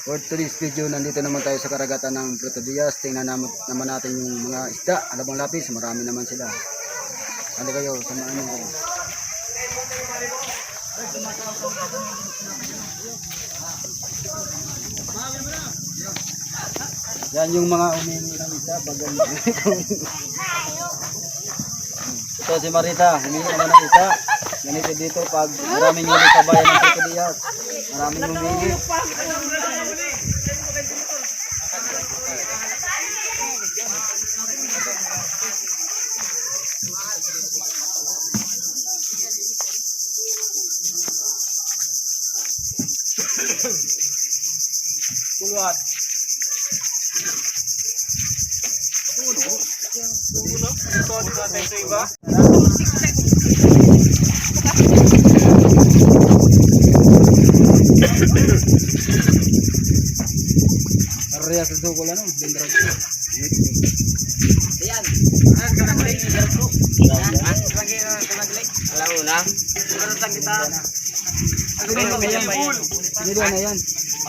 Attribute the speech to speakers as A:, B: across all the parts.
A: For today's video, nandito naman tayo sa karagatan ng Puerto Diaz. Tingnan naman, naman natin yung mga isda. Alabang lapis, marami naman sila. Ano kayo, samahan niyo kayo. Yan yung mga umingi ng isda. Pag Ito si Marita, humingi naman ng isda. Ganito dito pag maraming huli sa bayan ng Puerto Diaz. Maraming humingi. Area sa ko lang, no? Dendra ko.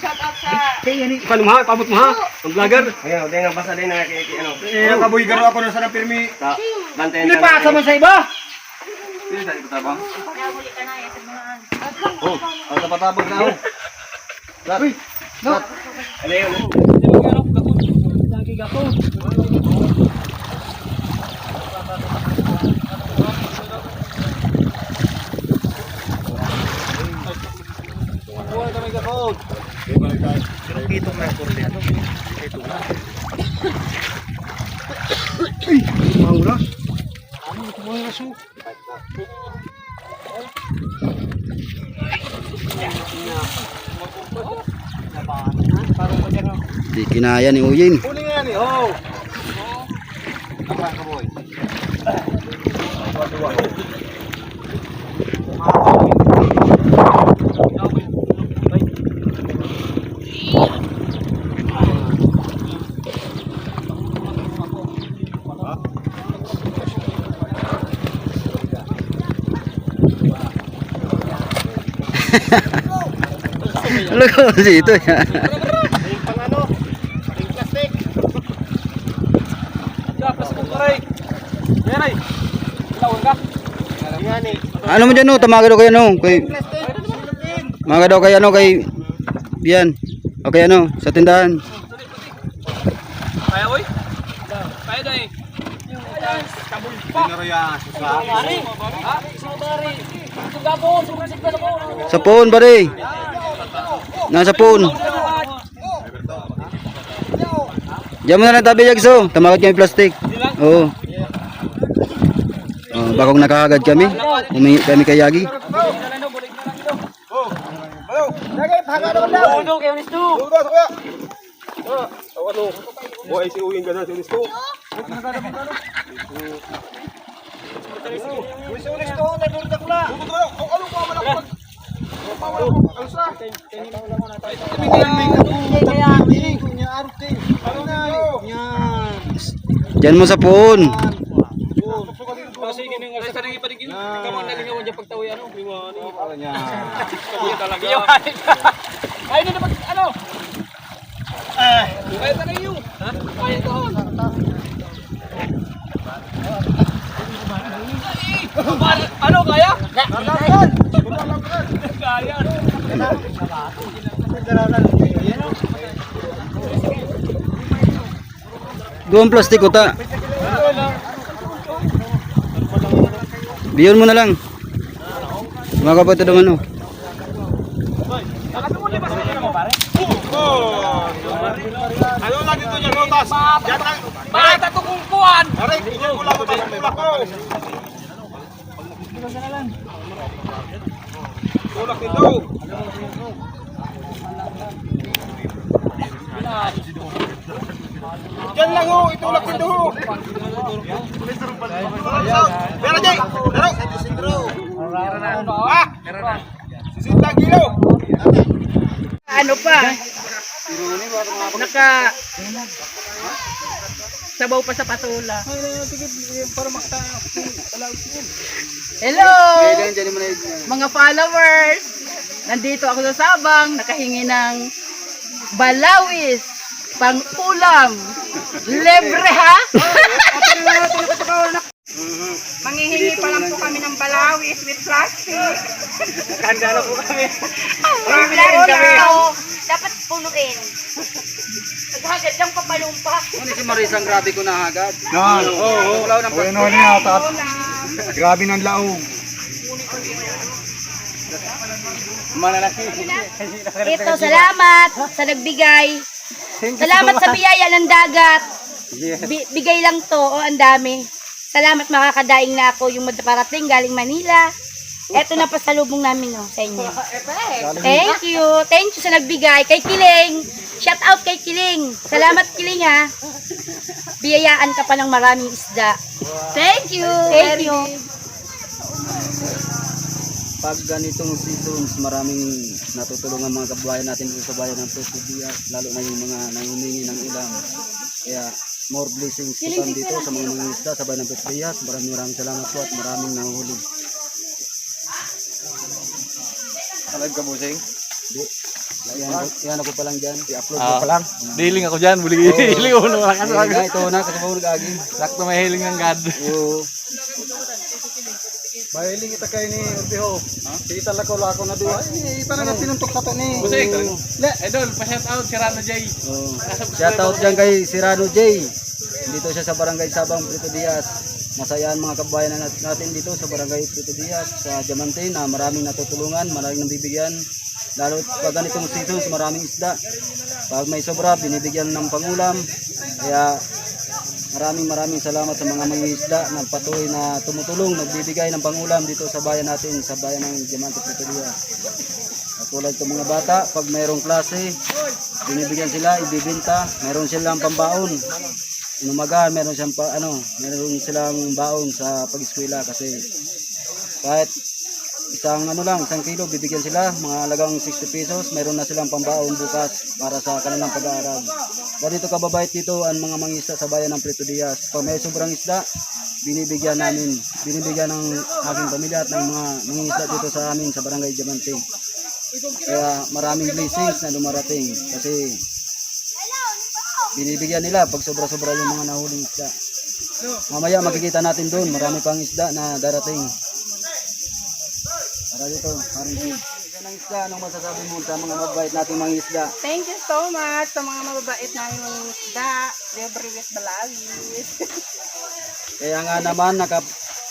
B: shout out sa...
C: Paano mo ha? Pabot mo ha? Ang vlogger?
D: Ayan, dahil nga basta din na kay ano.
C: Eh, nakabuhi garo ako na sana pirmi.
D: Ta, bantayan
C: Hindi pa sa man sa iba.
D: Hindi tayo patabang.
B: Nahuli ka na, yan sa mga...
A: Oh, ang tapatabag na ako. Lat. Lat.
D: Ano yun?
C: Mahula.
A: Di kinaya ni Uyin.
C: Kunin nga yan eh. Oh.
A: Ano ko dito ya?
C: Pang ano? Pang plastic. Ya, plastic ko rin. Yan ay. Tawag ka. Yan eh.
A: Ano mo dyan no? Tamaga daw kayo no? Kay, tamaga daw kayo ano kay... Yan. O kay ano? Sa tindahan.
C: Kaya oy. Kaya. Dinero ya sa.
A: Phone pare. Nasa phone. Diyan mo na lang tabi Jagso. Tamagat kami plastic. Oo. Oh, bakong nakakagad kami. Humingi kami kay Yagi.
C: Boy, si Uwing gana si Stu. Uy, si Uwing Stu, nagulog ako na. Ano pa wala ko? Ano sa?
A: Diyan mo sa phone.
C: Padigin. Kamo nalingawan diya pagtawi ano, liwani. Ala nya. Kamu talaga. Ay na dapat ano? Eh, kaya ta kayo. Ha? Kaya to. Ano kaya? Kaya.
A: Doon plastic ko ta. Biyon mo na lang. Mga kapatid ng ano.
C: Ano lang dito niya, Rotas? Bata to kung kuhan! Aray, inyan ko lang, mabalik mo ako! Tulak nito! Diyan lang ho, itulak nito ho! Pero Jay, pero. Ah! Sisintang kilo.
B: Ano pa? Naka... Sabaw pa sa patula. Hello! Mga followers! Nandito ako sa Sabang, nakahingi ng balawis, pang ulam. Libre ha? Manghihingi pa lang po kami ng balawis with plastic.
C: Nakahanda na po kami.
B: Dapat punuin. Naghagad lang papalumpa.
A: Ano si Marisa, ang grabe ko na agad.
C: Yan. Oo. Oh,
A: Wala ng
C: Bueno, niya, tat. Grabe ng laong. Malalaki.
E: Ito, salamat sa nagbigay. Salamat sa biyaya ng dagat. Bi- bigay lang to, oh, ang dami. Salamat makakadaing na ako yung parating galing Manila. Ito na pasalubong namin oh, sa inyo. Thank you. Thank you sa nagbigay. Kay Kiling. Shout out kay Kiling. Salamat Kiling ha. Biyayaan ka pa ng maraming isda. Thank you. Thank you.
A: Pag ganitong seasons, maraming natutulungan mga kababayan natin dito sa bayan ng Diaz, lalo na yung mga nanguningi ng ulam. Kaya more blessings to come dito sa mga mangingisda sa bayan ng Diaz. Maraming maraming salamat po at maraming nahuhuli.
C: Alag ka, Busing?
A: Di, yan, yan ako pa lang dyan. I-upload
C: Ah.
A: ko pa lang.
C: Dealing ako dyan. Buli hiling ko na malakas
A: ito na, kasi bawal gagi.
C: Sakto may hiling ng God.
A: Oo.
C: Mahiling kita kayo ni Urbiho. Kita lako lako na doon. Ay, parang na pinuntok sa to ni.
A: Busing.
C: Le, idol, pa-shout out si Rano J.
A: Oh. Shout out dyan kay Sirano J. Dito siya sa Barangay Sabang, Prito Diaz. Masayaan mga kabayan na nat- natin dito sa Barangay Prito Diaz, sa Diamante na maraming natutulungan, maraming nabibigyan. Lalo pag ganitong seasons, maraming isda. Pag may sobra, binibigyan ng pangulam. Kaya maraming maraming salamat sa mga mga isda na patuloy na tumutulong, nagbibigay ng pangulam dito sa bayan natin, sa bayan ng Diamante Prito Diaz. At tulad ng mga bata, pag mayroong klase, binibigyan sila, ibibinta, mayroon silang pambaon. Inumaga, meron siyang pa, ano, meron silang baon sa pag-eskwela kasi kahit isang ano lang, isang kilo, bibigyan sila, mga halagang 60 pesos, meron na silang pambaon bukas para sa kanilang pag-aaral. Ganito kababait dito ang mga mangisda sa bayan ng Prito Diaz. Pag may sobrang isda, binibigyan namin, binibigyan ng aking pamilya at ng mga mangisda dito sa amin sa Barangay Diamante. Kaya maraming blessings na dumarating kasi binibigyan nila pag sobra-sobra yung mga nahuling isda. Mamaya makikita natin doon, marami pang isda na darating. Para dito, parang isa ng isda, anong masasabi mo sa mga mabait nating mga isda?
B: Thank you so much sa mga mababait namin mga isda. Libre with balawis.
A: Kaya nga naman, naka,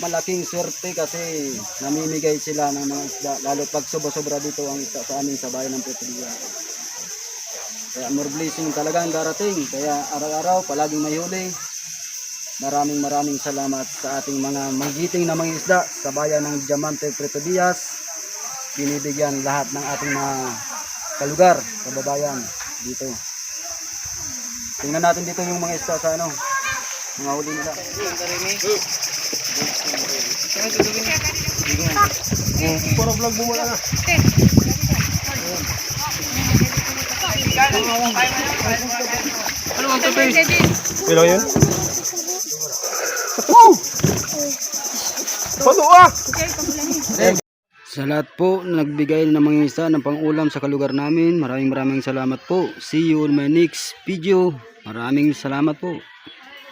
A: malaking swerte kasi namimigay sila ng mga isda, lalo pag sobra-sobra dito ang isda sa amin sa bayan ng Puerto Rico. Kaya more blessing talaga ang darating. Kaya araw-araw, palaging may huli. Maraming maraming salamat sa ating mga magiting na mga isda sa bayan ng Diamante Preto Diaz. Binibigyan lahat ng ating mga kalugar, kababayan dito. Tingnan natin dito yung mga isda sa ano, mga huli nila.
C: Puro vlog mo muna na. Pero yun? Ah?
A: Sa lahat po na nagbigay ng mga isa ng pangulam sa kalugar namin, maraming maraming salamat po. See you on my next video. Maraming salamat po.